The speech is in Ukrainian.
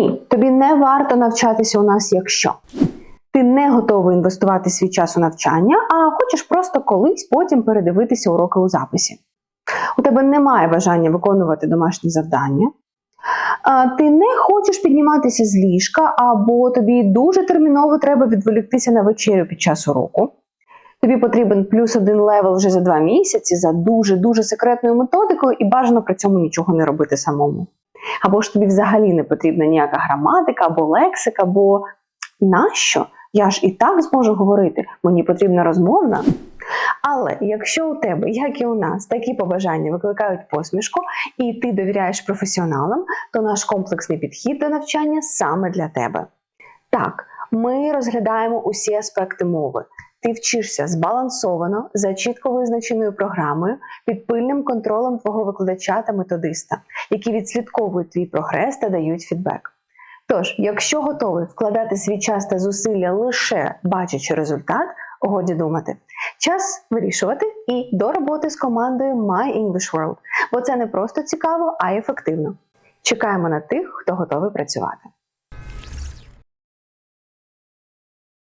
Ні, тобі не варто навчатися у нас, якщо ти не готовий інвестувати свій час у навчання, а хочеш просто колись потім передивитися уроки у записі. У тебе немає бажання виконувати домашні завдання. Ти не хочеш підніматися з ліжка, або тобі дуже терміново треба відволіктися на вечерю під час уроку. Тобі потрібен плюс один левел вже за два місяці за дуже-дуже секретною методикою і бажано при цьому нічого не робити самому. Або ж тобі взагалі не потрібна ніяка граматика або лексика, бо нащо? Я ж і так зможу говорити, мені потрібна розмовна. Але якщо у тебе, як і у нас, такі побажання викликають посмішку, і ти довіряєш професіоналам, то наш комплексний підхід до навчання саме для тебе. Так, ми розглядаємо усі аспекти мови. Ти вчишся збалансовано за чітко визначеною програмою під пильним контролем твого викладача та методиста, які відслідковують твій прогрес та дають фідбек. Тож, якщо готовий вкладати свій час та зусилля лише бачачи результат, годі думати. Час вирішувати і до роботи з командою My English World, бо це не просто цікаво, а й ефективно. Чекаємо на тих, хто готовий працювати.